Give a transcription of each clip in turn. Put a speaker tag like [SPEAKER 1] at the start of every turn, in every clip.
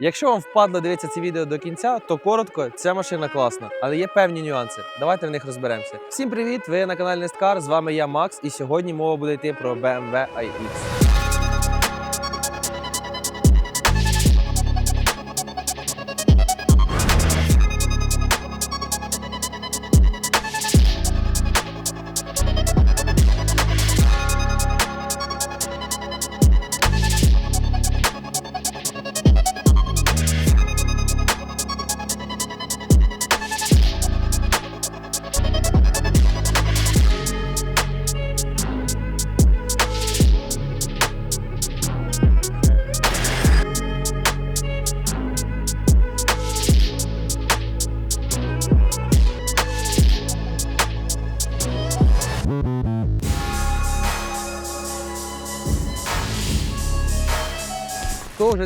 [SPEAKER 1] Якщо вам впадло дивитися це відео до кінця, то коротко, ця машина класна, але є певні нюанси. Давайте в них розберемося. Всім привіт! Ви на каналі Несткар. З вами я Макс, і сьогодні мова буде йти про BMW iX.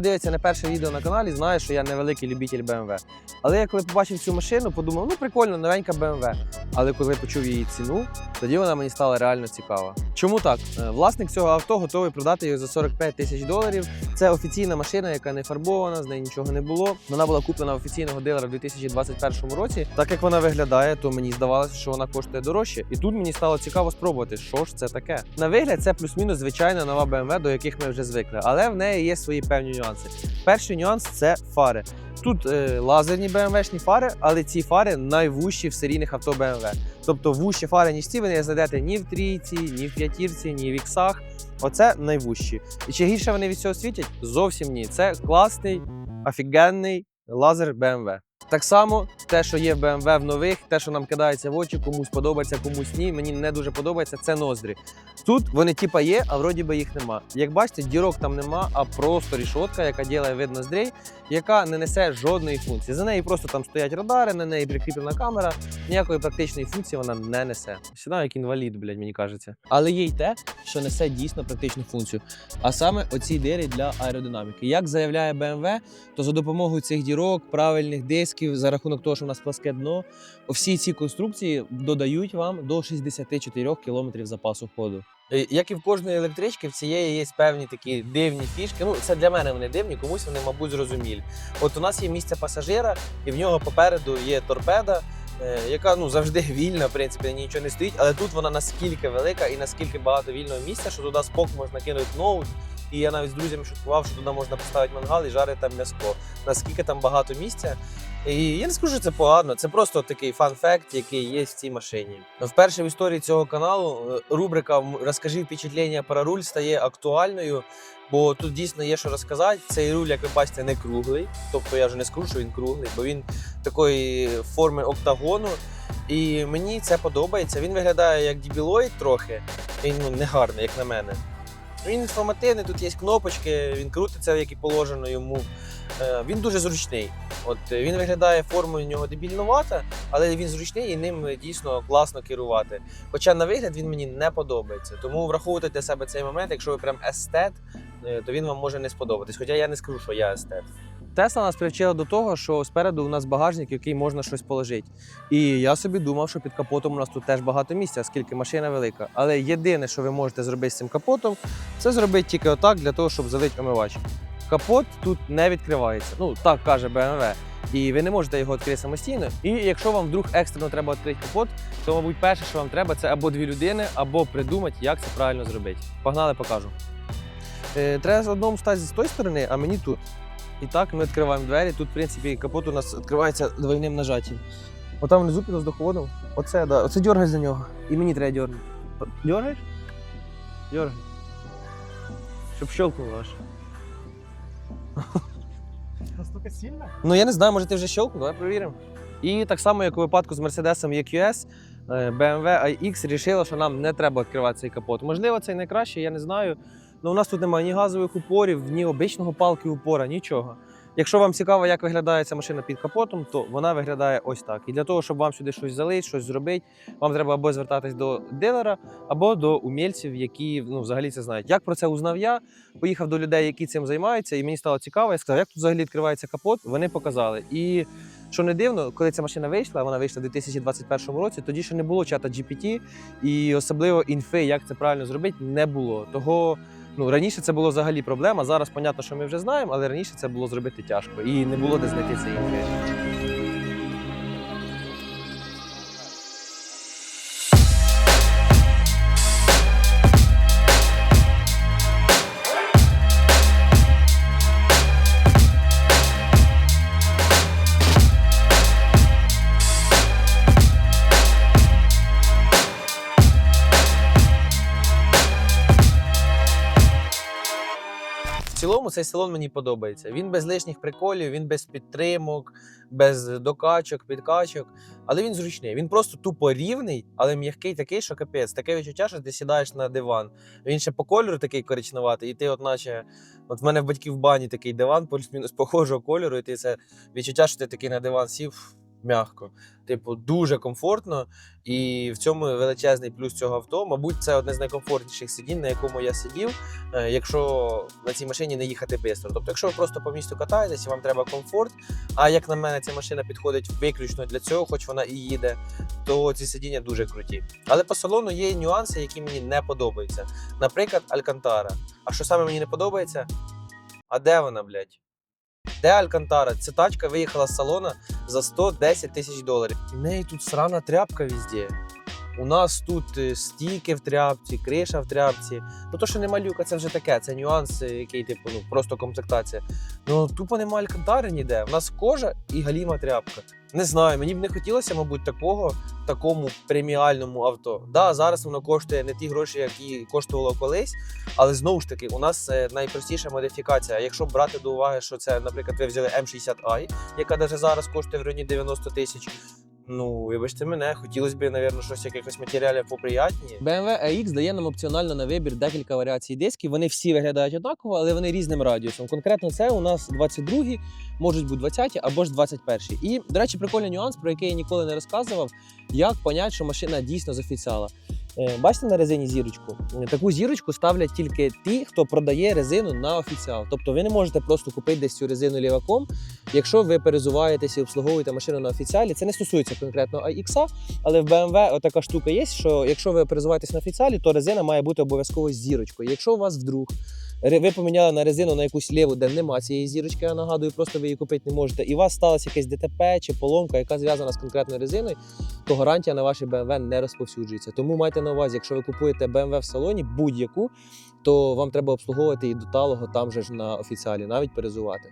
[SPEAKER 1] Вже дивиться не перше відео на каналі, знає, що я невеликий любитель BMW. Але я коли побачив цю машину, подумав, ну прикольно, новенька BMW. Але коли почув її ціну, тоді вона мені стала реально цікава. Чому так? Е, Власник цього авто готовий продати її за 45 тисяч доларів. Це офіційна машина, яка не фарбована, з неї нічого не було. Вона була куплена офіційного дилера в 2021 році. Так як вона виглядає, то мені здавалося, що вона коштує дорожче. І тут мені стало цікаво спробувати, що ж це таке. На вигляд це плюс-мінус звичайна нова BMW, до яких ми вже звикли, але в неї є свої певні нюанси. Перший нюанс це фари. Тут е, лазерні BMW-шні фари, але ці фари найвужчі в серійних авто BMW. Тобто вужчі фари, ніж ці, ви не знайдете ні в трійці, ні в п'ятірці, ні в іксах. Оце найвужчі. І чи гірше вони від цього світять? Зовсім ні. Це класний, офігенний лазер BMW. Так само те, що є в BMW в нових, те, що нам кидається в очі, комусь подобається, комусь ні. Мені не дуже подобається, це ноздрі. Тут вони типа є, а вроді би їх нема. Як бачите, дірок там нема, а просто рішотка, яка ділає вид ноздрей, яка не несе жодної функції. За нею просто там стоять радари, на неї прикріплена камера. Ніякої практичної функції вона не несе. Сідаю як інвалід, блядь, мені кажеться. Але є й те, що несе дійсно практичну функцію. А саме оці дири для аеродинаміки. Як заявляє BMW, то за допомогою цих дірок, правильних дисків, за рахунок того, що в нас пласке дно, всі ці конструкції додають вам до 64 км запасу ходу. Е, Як і в кожної електрички, в цієї є певні такі дивні фішки. Ну, це для мене вони дивні, комусь вони, мабуть, зрозумілі. От у нас є місце пасажира, і в нього попереду є торпеда, е, яка ну завжди вільна, в принципі, нічого не стоїть. Але тут вона наскільки велика і наскільки багато вільного місця, що туди спок можна кинути ноут. І я навіть з друзями шуткував, що туди можна поставити мангал і жарити там м'яско. Наскільки там багато місця. І я не скажу, що це погано. Це просто такий фан-факт, який є в цій машині. Вперше в історії цього каналу е, рубрика «М- Розкажи впечатлення про руль стає актуальною. Бо тут дійсно є що розказати. Цей руль, як ви бачите, не круглий. Тобто я вже не скажу, що він круглий, бо він такої форми октагону. І мені це подобається. Він виглядає як дібілоїд трохи. Він ну, гарний, як на мене. Він інформативний, тут є кнопочки, він крутиться, як і положено йому. Е, Він дуже зручний. От е, він виглядає формою у нього дебільнувата, але він зручний і ним е, дійсно класно керувати. Хоча на вигляд він мені не подобається. Тому враховуйте для себе цей момент, якщо ви прям естет, то він вам може не сподобатись. Хоча я не скажу, що я естет. Тесла нас привчила до того, що спереду у нас багажник, який можна щось положити. І я собі думав, що під капотом у нас тут теж багато місця, оскільки машина велика. Але єдине, що ви можете зробити з цим капотом, це зробити тільки отак для того, щоб залити омивач. Капот тут не відкривається. Ну так каже BMW. І ви не можете його відкрити самостійно. І якщо вам вдруг екстрено треба відкрити капот, то, мабуть, перше, що вам треба, це або дві людини, або придумати, як це правильно зробити. Погнали, покажу. Е, треба одному стати з тої сторони, а мені тут. І так ми відкриваємо двері. Тут, в принципі, капот у нас відкривається двойним нажаттям. Отам внизу під воздуховодом. Оце, да. Оце дергай за нього. І мені треба дергати. Дергаєш? Дергай. Щоб щелкнуло аж.
[SPEAKER 2] Настолько сильно?
[SPEAKER 1] Ну я не знаю, може ти вже щелкнув, давай перевіримо. І так само, як у випадку з Mercedes EQS, е, BMW iX вирішила, що нам не треба відкривати цей капот. Можливо, це і найкраще, я не знаю. Але у нас тут немає ні газових упорів, ні обичного палки упора, нічого. Якщо вам цікаво, як виглядає ця машина під капотом, то вона виглядає ось так. І для того, щоб вам сюди щось залити, щось зробити, вам треба або звертатись до дилера, або до умільців, які ну, взагалі це знають. Як про це узнав я? Поїхав до людей, які цим займаються, і мені стало цікаво. Я сказав, як тут взагалі відкривається капот. Вони показали. І що не дивно, коли ця машина вийшла, вона вийшла в 2021 році, тоді ще не було чата GPT, і особливо інфи, як це правильно зробити, не було. Того Ну раніше це було взагалі проблема. Зараз понятно, що ми вже знаємо, але раніше це було зробити тяжко і не було де знайти цієї інфи. Цілому цей салон мені подобається. Він без лишніх приколів, він без підтримок, без докачок, підкачок. Але він зручний. Він просто тупо рівний, але м'який такий, що капець. Таке відчуття, що ти сідаєш на диван. Він ще по кольору такий коричневатий, і ти, от наче, от в мене в батьків бані такий диван, плюс-мінус похожого кольору, і ти це відчуття, що ти такий на диван сів. М'яко, типу, дуже комфортно, і в цьому величезний плюс цього авто. Мабуть, це одне з найкомфортніших сидінь, на якому я сидів, е, якщо на цій машині не їхати швидко. Тобто, якщо ви просто по місту катаєтесь і вам треба комфорт, а як на мене, ця машина підходить виключно для цього, хоч вона і їде, то ці сидіння дуже круті. Але по салону є нюанси, які мені не подобаються. Наприклад, Алькантара. А що саме мені не подобається? А де вона, блядь? Де Алькантара? Ця тачка виїхала з салона за 110 тисяч доларів. В неї тут срана тряпка везде. У нас тут е, стійки в тряпці, криша в тряпці. Ну то, що нема люка, це вже таке, це нюанс, е, який, типу, ну просто комплектація. Ну тупо нема алькантари ніде. У нас кожа і галіма тряпка. Не знаю, мені б не хотілося, мабуть, такого такому преміальному авто. Да, зараз воно коштує не ті гроші, які коштувало колись, але знову ж таки, у нас е, найпростіша модифікація. Якщо брати до уваги, що це, наприклад, ви взяли М60i, яка навіть зараз коштує в районі 90 тисяч. Ну, вибачте мене, хотілося б, мабуть, щось якихось матеріалів поприятніше.
[SPEAKER 3] BMW AX дає нам опціонально на вибір декілька варіацій дисків. Вони всі виглядають однаково, але вони різним радіусом. Конкретно це у нас 22, можуть бути 20 або ж 21. І, до речі, прикольний нюанс, про який я ніколи не розказував, як понять, що машина дійсно з офіціала. Е, Бачите на резині зірочку? Е, Таку зірочку ставлять тільки ті, хто продає резину на офіціал. Тобто ви не можете просто купити десь цю резину ліваком, якщо ви перезуваєтесь і обслуговуєте машину на офіціалі. Це не стосується конкретно AX, але в BMW така штука є, що якщо ви перезуваєтесь на офіціалі, то резина має бути обов'язково з зірочкою. Якщо у вас вдруг ви поміняли на резину на якусь ліву, де нема цієї зірочки, я нагадую, просто ви її купити не можете, і у вас сталося якесь ДТП чи поломка, яка зв'язана з конкретною резиною, то гарантія на ваші BMW не розповсюджується. Тому майте на увазі, якщо ви купуєте BMW в салоні будь-яку, то вам треба обслуговувати і до талого там же ж на офіціалі, навіть перезувати.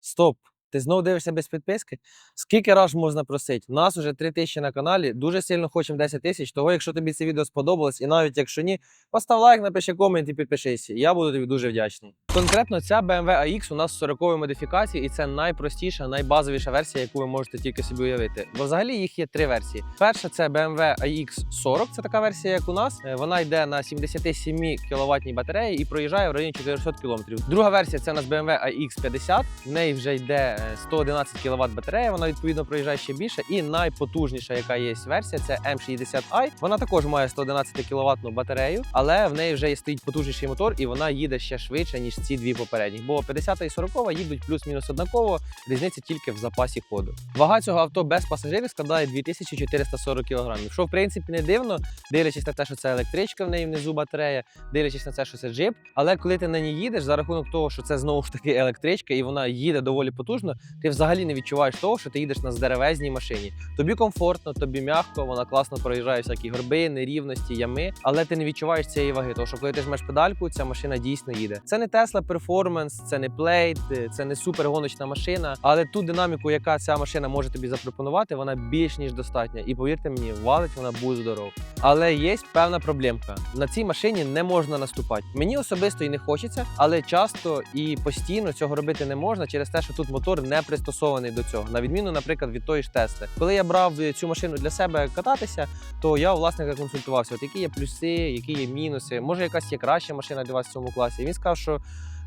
[SPEAKER 1] Стоп! Ти знову дивишся без підписки? Скільки раз можна просити? У нас вже 3 тисячі на каналі. Дуже сильно хочемо 10 тисяч. Того, якщо тобі це відео сподобалось, і навіть якщо ні, постав лайк, напиши комент і підпишись. Я буду тобі дуже вдячний. Конкретно ця BMW AX у нас з 40 модифікації, і це найпростіша, найбазовіша версія, яку ви можете тільки собі уявити. Бо взагалі їх є три версії. Перша це BMW AX 40, це така версія, як у нас. Е, Вона йде на 77 кВт батареї і проїжджає в районі 400 км. Друга версія це у нас BMW AX 50. В неї вже йде 111 кВт батарея. Вона відповідно проїжджає ще більше. І найпотужніша, яка є версія, це M60i. Вона також має 111 кВт батарею, але в неї вже стоїть потужніший мотор, і вона їде ще швидше ніж ці дві попередні. Бо 50 і 40 їдуть плюс-мінус однаково. Різниця тільки в запасі ходу. Вага цього авто без пасажирів складає 2440 кг. Що в принципі не дивно, дивлячись на те, що це електричка в неї внизу батарея, дивлячись на те, що це джип. Але коли ти на ній їдеш, за рахунок того, що це знову ж таки електричка, і вона їде доволі потужно, ти взагалі не відчуваєш того, що ти їдеш на здеревезній машині. Тобі комфортно, тобі м'яко, вона класно проїжджає всякі горби, нерівності, ями, але ти не відчуваєш цієї ваги. Тому що коли ти жмеш педальку, ця машина дійсно їде. Це не Tesla Performance, це не Plate, це не супергоночна машина, але ту динаміку, яка ця машина може тобі запропонувати, вона більш ніж достатня. І повірте мені, валить вона будь здоров. Але є певна проблемка. На цій машині не можна наступати. Мені особисто і не хочеться, але часто і постійно цього робити не можна через те, що тут мотор не пристосований до цього. На відміну, наприклад, від тої ж Тесли. Коли я брав цю машину для себе кататися, то я у власника консультувався, от які є плюси, які є мінуси. Може, якась є краща машина для вас в цьому класі. І він сказав, що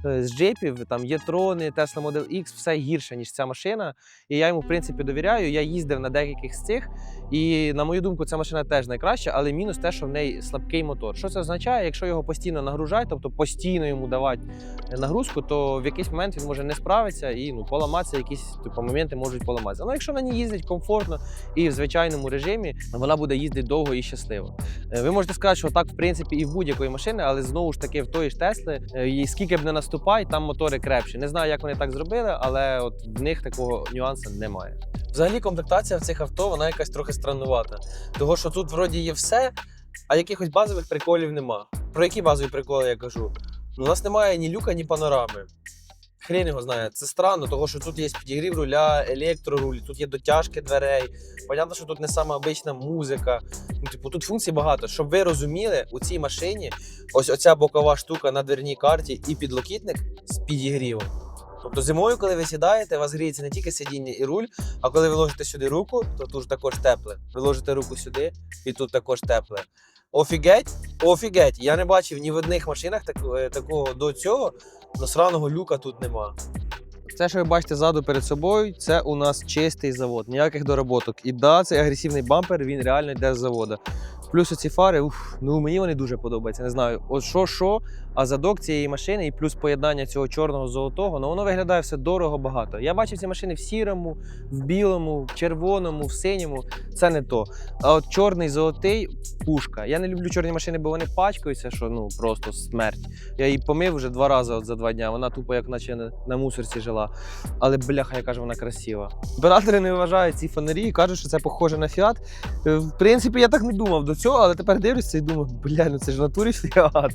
[SPEAKER 1] з джипів, там є трони, Tesla Model X, все гірше, ніж ця машина. І я йому, в принципі, довіряю. Я їздив на деяких з цих. І на мою думку, ця машина теж найкраща, але мінус те, що в неї слабкий мотор. Що це означає? Якщо його постійно нагружають, тобто постійно йому давати нагрузку, то в якийсь момент він може не справитися і ну, поламатися, якісь типу, моменти можуть поламатися. Ну, якщо на ній їздить комфортно і в звичайному режимі, вона буде їздити довго і щасливо. Е, Ви можете сказати, що так, в принципі, і в будь-якої машини, але знову ж таки в тої ж Тесли, е, скільки б не наступай, там мотори крепші. Не знаю, як вони так зробили, але от в них такого нюансу немає. Взагалі комплектація в цих авто вона якась трохи страннувата. Того, що тут вроді є все, а якихось базових приколів нема. Про які базові приколи я кажу? Ну, у нас немає ні люка, ні панорами. Хрен його знає. Це странно, тому що тут є підігрів руля, електроруль, тут є дотяжки дверей. Понятно, що тут не сама обична музика. Ну, типу, тут функцій багато. Щоб ви розуміли, у цій машині ось оця бокова штука на дверній карті і підлокітник з підігрівом. Тобто зимою, коли ви сідаєте, у вас гріється не тільки сидіння і руль, а коли ви ложите сюди руку, то тут також тепле. Ви ложите руку сюди, і тут також тепле. Офігеть, офігеть. Я не бачив ні в одних машинах так, е, такого до цього, но сраного люка тут нема. Це, що ви бачите ззаду перед собою, це у нас чистий завод, ніяких доработок. І да, цей агресивний бампер, він реально йде з заводу. Плюс оці фари, уф, ну мені вони дуже подобаються. Не знаю, от що, що, а задок цієї машини і плюс поєднання цього чорного золотого, ну воно виглядає все дорого багато. Я бачив ці машини в сірому, в білому, в червоному, в синьому. Це не то. А от чорний золотий пушка. Я не люблю чорні машини, бо вони пачкаються, що ну просто смерть. Я її помив вже два рази от за два дня. Вона тупо як наче на, мусорці жила. Але бляха, яка ж вона красива. Оператори не вважають ці фонарі і кажуть, що це похоже на фіат. Е, В принципі, я так не думав цього, але тепер дивлюся і думаю, бля, ну це ж в натурі фіат.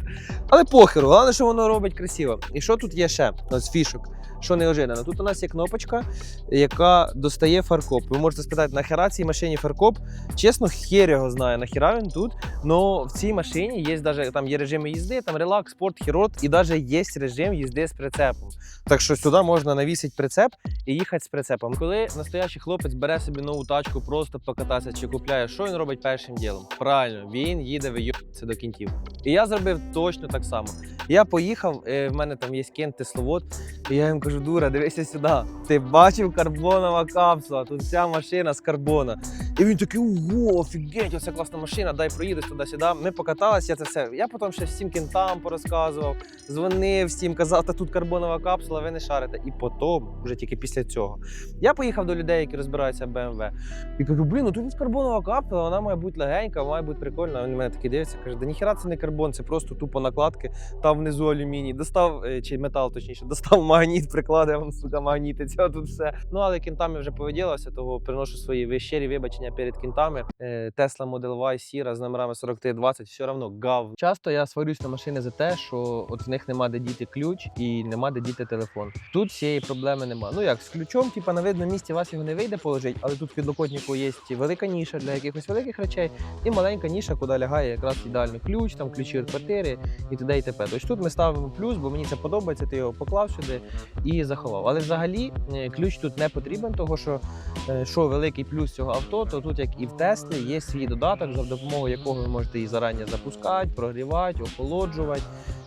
[SPEAKER 1] Але похеру, головне, що воно робить красиво. І що тут є ще з фішок? Що неожиданно? Тут у нас є кнопочка, яка достає фаркоп. Ви можете спитати, нахера цій машині фаркоп? Чесно, хер його знає, нахера він тут. Но в цій машині є даже там є режими їзди, там релакс, спорт, хірот, і навіть є режим їзди з прицепом. Так що сюди можна навісити прицеп і їхати з прицепом. Коли настоящий хлопець бере собі нову тачку, просто покататися чи купляє, що він робить першим ділом? Правильно, він їде вийобатися до кінців. І я зробив точно так само. Я поїхав, е, в мене там є кент тесловод, і я їм кажу, дура, дивися сюди. Ти бачив карбонова капсула, тут вся машина з карбона. І він такий, ого, офігеть, оце класна машина, дай проїдеш туди-сюди. Ми покаталися, це все. Я потім ще всім кентам порозказував, дзвонив всім, казав, та тут карбонова капсула, ви не шарите. І потім, вже тільки після цього, я поїхав до людей, які розбираються в BMW. І кажу, блін, ну тут карбонова капсула, вона має бути легенька, має бути прикольна. Він мене такий дивиться, каже, да ніхіра це не карбон, це просто тупо накладки. Там внизу алюміній. Достав, е, чи метал, точніше, достав магніт, прикладив, сука, магніти, цього тут все. Ну, але кінтами вже повиділався, того приношу свої ви- щирі вибачення перед кінтами. Е, Tesla Model Y сіра з номерами 4320, все одно гав. Часто я сварюсь на машини за те, що от в них нема де діти ключ і нема де діти телефон. Тут цієї проблеми нема. Ну як з ключом, типа на видному місці вас його не вийде положити, але тут підлокотнику є велика ніша для якихось великих речей і маленька ніша, куди лягає якраз ідеально ключ, там ключі від квартири і т.д. і т.п. Тобто тут ми ставимо плюс, бо мені це подобається, ти його поклав сюди і заховав. Але взагалі е, ключ тут не потрібен, того що е, що великий плюс цього авто, то тут, як і в Теслі, є свій додаток, за допомогою якого ви можете її зарані запускати, прогрівати, охолоджувати.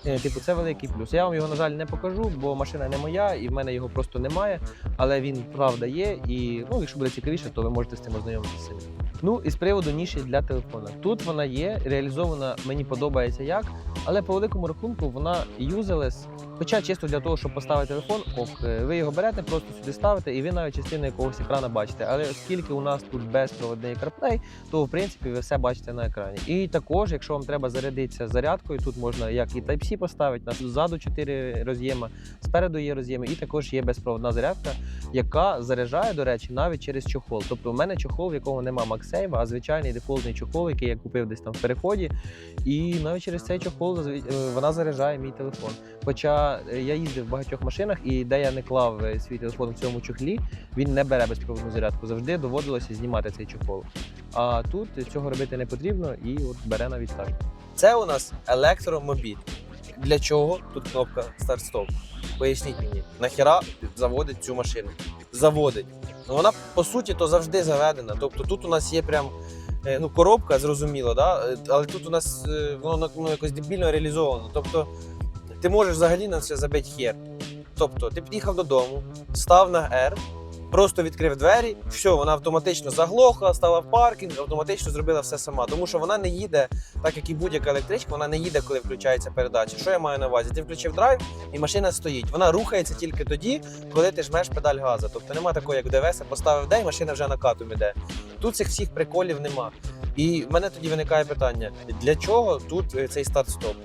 [SPEAKER 1] Е, Типу, це великий плюс. Я вам його, на жаль, не покажу, бо машина не моя, і в мене його просто немає. Але він правда є. І ну, якщо буде цікавіше, то ви можете з цим ознайомитися самі. Ну і з приводу ніші для телефона. Тут вона є, реалізована, мені подобається як, але по великому рахунку вона юзелес. Хоча чисто для того, щоб поставити телефон, е, ви його берете, просто сюди ставите, і ви навіть частину якогось екрана бачите. Але оскільки у нас тут безпроводний CarPlay, то в принципі ви все бачите на екрані. І також, якщо вам треба зарядитися зарядкою, тут можна як і Type-C поставити, на ззаду 4 роз'єми, спереду є роз'єми, і також є безпроводна зарядка, яка заряджає, до речі, навіть через чохол. Тобто, у мене чохол, в якого нема MagSafe, а звичайний дефолтний чохол, який я купив десь там в переході. І навіть через цей чохол е, вона заряджає мій телефон. Хоча е, я їздив в багатьох машинах, і де я не клав е, свій телефон в цьому чохлі, він не бере безпроводну зарядку. Завжди доводилося знімати цей чохол. А тут цього робити не потрібно і от бере на відстежку. Це у нас електромобіль. Для чого тут кнопка старт-стоп? Поясніть мені, нахіра заводить цю машину? Заводить. Ну вона по суті то завжди заведена. Тобто тут у нас є прям е, ну, коробка, зрозуміло, да? але тут у нас воно ну, якось дебільно реалізовано. Тобто
[SPEAKER 4] ти можеш взагалі на це забити хер. Тобто, ти під'їхав додому, став на R, просто відкрив двері, все, вона автоматично заглохла, стала в паркінг, автоматично зробила все сама. Тому що вона не їде, так як і будь-яка електричка, вона не їде, коли включається передача. Що я маю на увазі? Ти включив драйв, і машина стоїть. Вона рухається тільки тоді, коли ти жмеш педаль газу. Тобто нема такого, як ДВС, поставив де, і машина вже накатом іде. Тут цих всіх приколів нема. І в мене тоді виникає питання: для чого тут е, цей старт-стоп?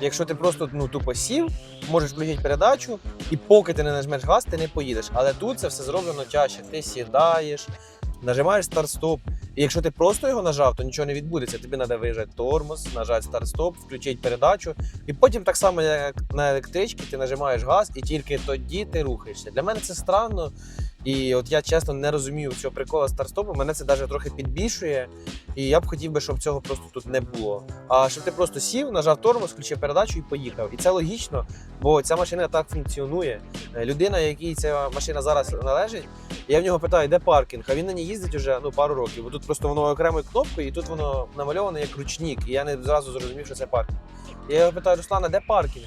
[SPEAKER 4] Якщо ти просто ну, тупо сів, можеш включити передачу, і поки ти не нажмеш газ, ти не поїдеш. Але тут це все зроблено тяжче. Ти сідаєш, нажимаєш старт-стоп. І якщо ти просто його нажав, то нічого не відбудеться. Тобі треба виїжджати тормоз, нажати старт-стоп, включити передачу. І потім, так само, як на електричці, ти нажимаєш газ, і тільки тоді ти рухаєшся. Для мене це странно. І от я чесно не розумію цього прикола старт-стопу. Мене це навіть трохи підбільшує. І я б хотів би, щоб цього просто тут не було. А щоб ти просто сів, нажав тормоз, включив передачу і поїхав. І це логічно, бо ця машина так функціонує. Е, Людина, якій ця машина зараз належить, я в нього питаю, де паркінг? А він на ній їздить вже ну, пару років. Бо тут просто воно окремою кнопкою, і тут воно намальоване як ручник. І я не зразу зрозумів, що це паркінг. Я його питаю, Руслана, де паркінг?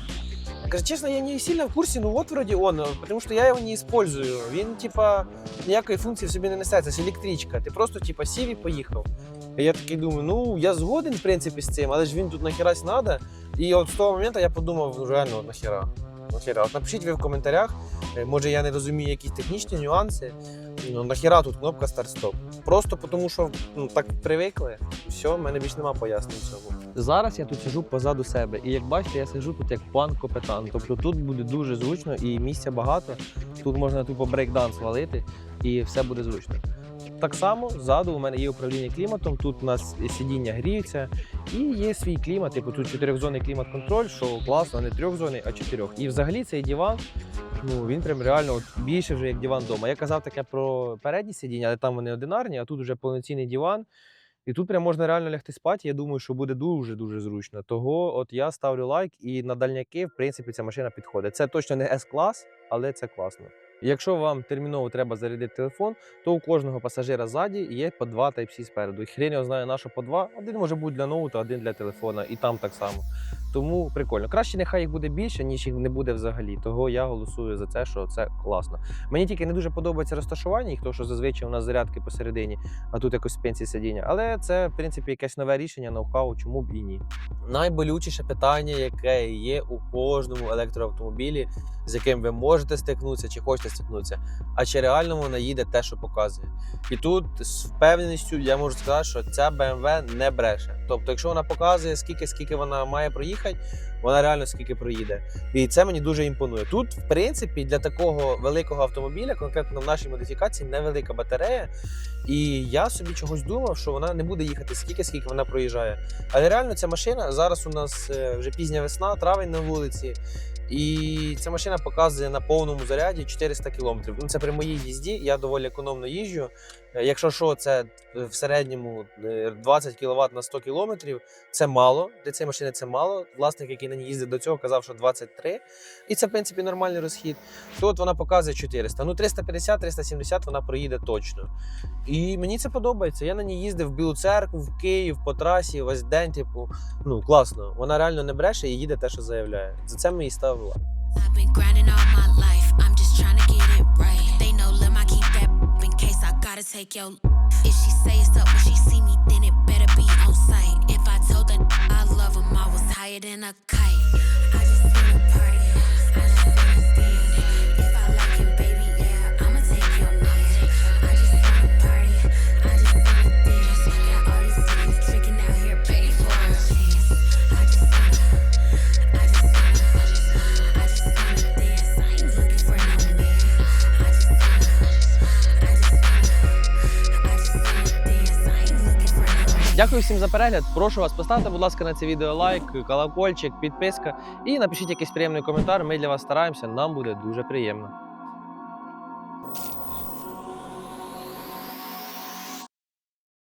[SPEAKER 4] Каже, честно, я не сильно в курсі, ну вот вроде он, потому что я його не использую. Він, типа, ніякої функції в собі не несе, це електричка. Ти просто, типа, сів і поїхав. І я такий думаю, ну я згоден, в принципі, з цим, але ж він тут нахерась треба. І от з того моменту я подумав, ну реально, нахера. Нахера. От напишіть ви в коментарях, е, може я не розумію якісь технічні нюанси. Ну, нахіра тут кнопка старт-стоп. Просто тому, що ну, так привикли, все, в мене більше немає пояснень цього.
[SPEAKER 1] Зараз я тут сижу позаду себе, і як бачите, я сижу тут як пан капітан. Тобто тут буде дуже зручно і місця багато. Тут можна тупо брейкданс валити і все буде зручно. Так само ззаду у мене є управління кліматом. Тут у нас сидіння гріються і є свій клімат. Типу тут чотирьохзонний клімат-контроль, що класно, не трьохзонний, а чотирьох. І взагалі цей диван. Ну він прям реально от, більше вже як диван вдома. Я казав таке про передні сидіння, але там вони одинарні, а тут вже повноцінний диван. І тут прям можна реально лягти спати. Я думаю, що буде дуже дуже зручно. Того от я ставлю лайк, і на дальняки, в принципі, ця машина підходить. Це точно не S-клас, але це класно. Якщо вам терміново треба зарядити телефон, то у кожного пасажира ззаді є по два Type-C спереду. І хрень його знає, на що по два. Один може бути для ноута, один для телефона, і там так само. Тому прикольно. Краще нехай їх буде більше, ніж їх не буде взагалі. Того я голосую за це, що це класно. Мені тільки не дуже подобається розташування їх, тому що зазвичай у нас зарядки посередині, а тут якось пенсії сидіння. Але це, в принципі, якесь нове рішення, ноу-хау, чому б і ні. Найболючіше питання, яке є у кожному електроавтомобілі, з яким ви можете стикнутися чи хочете стикнутися, а чи реально вона їде те, що показує. І тут з впевненістю я можу сказати, що ця BMW не бреше. Тобто, якщо вона показує, скільки скільки вона має проїхати, вона реально скільки проїде. І це мені дуже імпонує. Тут, в принципі, для такого великого автомобіля, конкретно в нашій модифікації, невелика батарея. І я собі чогось думав, що вона не буде їхати скільки, скільки вона проїжджає. Але реально ця машина зараз у нас е, вже пізня весна, травень на вулиці. І ця машина показує на повному заряді 400 км. Ну, це при моїй їзді, я доволі економно їжджу. Е, Якщо що, це е, в середньому е, 20 кВт на 100 км. Це мало. Для цієї машини це мало. Власник, який на ній їздив до цього, казав, що 23. І це, в принципі, нормальний розхід. То от вона показує 400. Ну, 350-370 вона проїде точно. І мені це подобається. Я на ній їздив в Білу церкву, в Київ, по трасі, весь день. Типу, ну класно. Вона реально не бреше і їде те, що заявляє. За це ми їй ставимо
[SPEAKER 5] take your. If she say it's up when she see me, then it better be on sight. If I told her I love him, I was higher than a kite.
[SPEAKER 1] Дякую всім за перегляд. Прошу вас поставити, будь ласка, на це відео лайк, колокольчик, підписка і напишіть якийсь приємний коментар. Ми для вас стараємося. Нам буде дуже приємно.